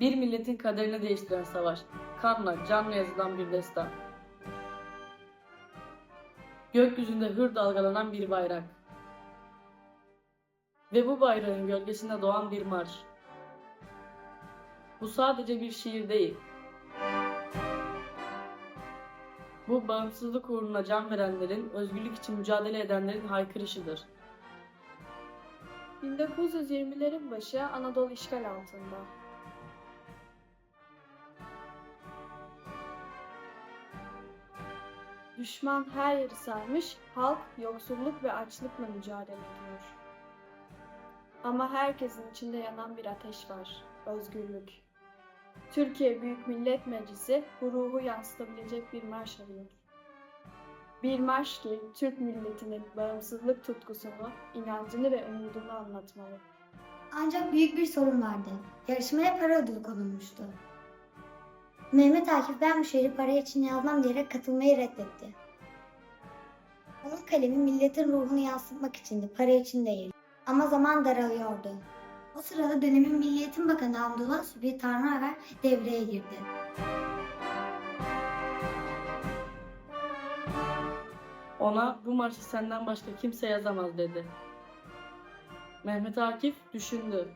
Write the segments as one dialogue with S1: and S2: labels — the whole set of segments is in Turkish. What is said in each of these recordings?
S1: Bir milletin kaderini değiştiren savaş. Kanla, canla yazılan bir destan. Gökyüzünde hür dalgalanan bir bayrak. Ve bu bayrağın gölgesinde doğan bir marş. Bu sadece bir şiir değil. Bu bağımsızlık uğruna can verenlerin, özgürlük için mücadele edenlerin haykırışıdır.
S2: 1920'lerin başı Anadolu işgal altında. Düşman her yeri sarmış, halk yoksulluk ve açlıkla mücadele ediyor. Ama herkesin içinde yanan bir ateş var, özgürlük. Türkiye Büyük Millet Meclisi bu ruhu yansıtabilecek bir marş arıyor. Bir marş ki Türk milletinin bağımsızlık tutkusunu, inancını ve umudunu anlatmalı.
S3: Ancak büyük bir sorun vardı. Yarışmaya para ödülü konulmuştu. Mehmet Akif ben bu şiiri para için yazmam diyerek katılmayı reddetti. Onun kalemi milletin ruhunu yansıtmak içindi, para için değil. Ama zaman daralıyordu. O sırada dönemin Milli Eğitim Bakanı Abdullah Sübhi Tanrıver devreye girdi.
S1: Ona bu marşı senden başka kimse yazamaz dedi. Mehmet Akif düşündü.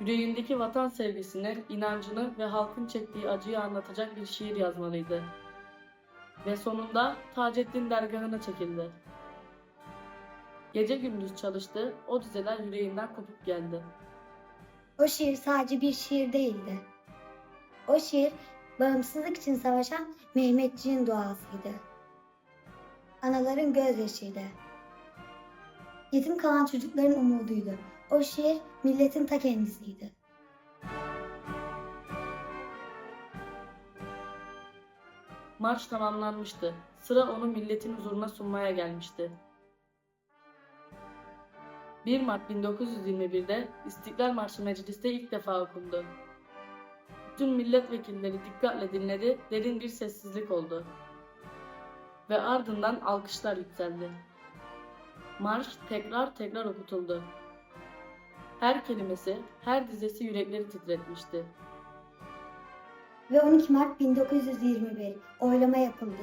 S1: Yüreğindeki vatan sevgisini, inancını ve halkın çektiği acıyı anlatacak bir şiir yazmalıydı. Ve sonunda Taceddin dergahına çekildi. Gece gündüz çalıştı, o dizeler yüreğinden kopup geldi.
S3: O şiir sadece bir şiir değildi. O şiir bağımsızlık için savaşan Mehmetçiğin duasıydı. Anaların gözyaşıydı. Yetim kalan çocukların umuduydu. O şiir milletin ta kendisiydi.
S1: Marş tamamlanmıştı. Sıra onu milletin huzuruna sunmaya gelmişti. 1 Mart 1921'de İstiklal Marşı mecliste ilk defa okundu. Bütün milletvekilleri dikkatle dinledi, derin bir sessizlik oldu. Ve ardından alkışlar yükseldi. Marş tekrar tekrar okutuldu. Her kelimesi, her dizesi yürekleri titretmişti.
S3: Ve 12 Mart 1921 oylama yapıldı.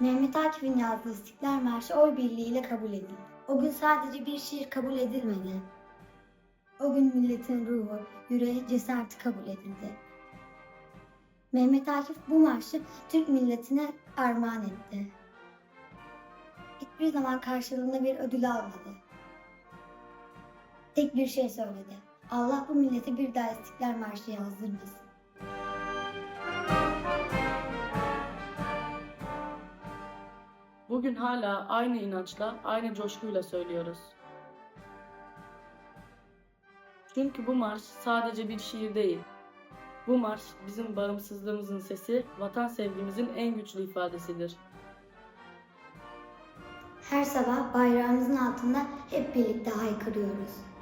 S3: Mehmet Akif'in yazdığı İstiklal Marşı oy birliğiyle kabul edildi. O gün sadece bir şiir kabul edilmedi. O gün milletin ruhu, yüreği, cesareti kabul edildi. Mehmet Akif bu marşı Türk milletine armağan etti. Hiçbir zaman karşılığında bir ödül almadı. Tek bir şey söyledi. Allah bu millete bir daha İstiklal Marşı yazdırmasın.
S1: Bugün hala aynı inançla, aynı coşkuyla söylüyoruz. Çünkü bu marş sadece bir şiir değil. Bu marş bizim bağımsızlığımızın sesi, vatan sevgimizin en güçlü ifadesidir.
S3: Her sabah bayrağımızın altında hep birlikte haykırıyoruz.